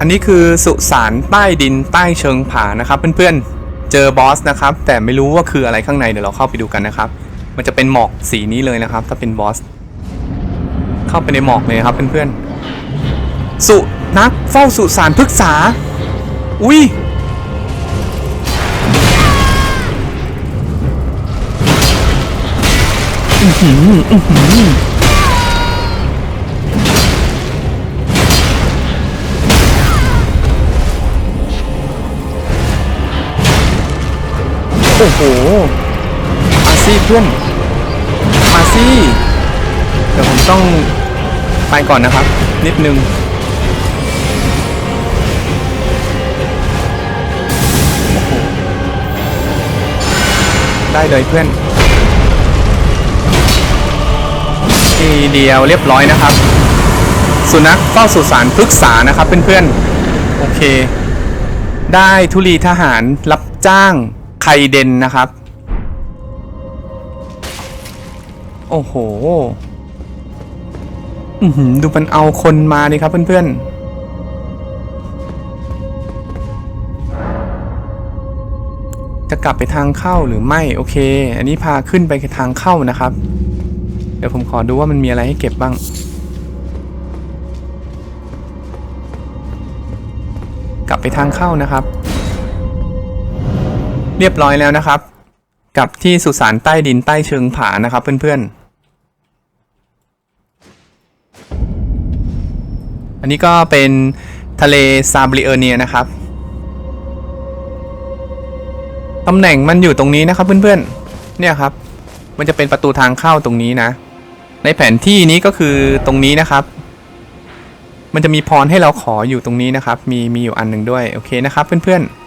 อันนี้คือสุสานใต้ดินใต้เชิงผานะครับเพื่อนๆ เจอบอสนะครับ แต่ไม่รู้ว่าคืออะไรข้างในเดี๋ยวเราเข้าไปดูกันนะครับ มันจะเป็นหมอกสีนี้เลยนะครับ ถ้าเป็นบอส เข้าไปในหมอกเลยครับเพื่อนๆ สุนักเฝ้าสุสานพฤกษา อุ้ยอือหืออือหือ อ้โห มาซี่เพื่อน มาซี่ เดี๋ยวผมต้องไปก่อนนะครับ นิดนึงโอ้โหได้เลยเพื่อนทีเดียวเรียบร้อยนะครับ สุนัขเฝ้าสุสานพฤกษานะครับเพื่อนๆ โอเค ได้ทุลีทหารรับจ้าง คเดนนะครับ โอ้โหดูมันเอาคนมาดิครับเพื่อนๆจะกลับไปทางเข้าหรือไม่โอเค อันนี้พาขึ้นไปทางเข้านะครับ เดี๋ยวผมขอดูว่ามันมีอะไรให้เก็บบ้าง กลับไปทางเข้านะครับ เรียบร้อยแล้วนะครับ กับที่สุสานใต้ดินใต้เชิงผานะครับเพื่อนๆ อันนี้ก็เป็นทะเลซาบริเออร์เนียนะครับตำแหน่งมันอยู่ตรงนี้นะครับเพื่อนๆ เนี่ยครับ มันจะเป็นประตูทางเข้าตรงนี้นะ ในแผนที่นี้ก็คือตรงนี้นะครับ มันจะมีพรให้เราขออยู่ตรงนี้นะครับ มีมีอยู่อันหนึ่งด้วย โอเคนะครับเพื่อนๆ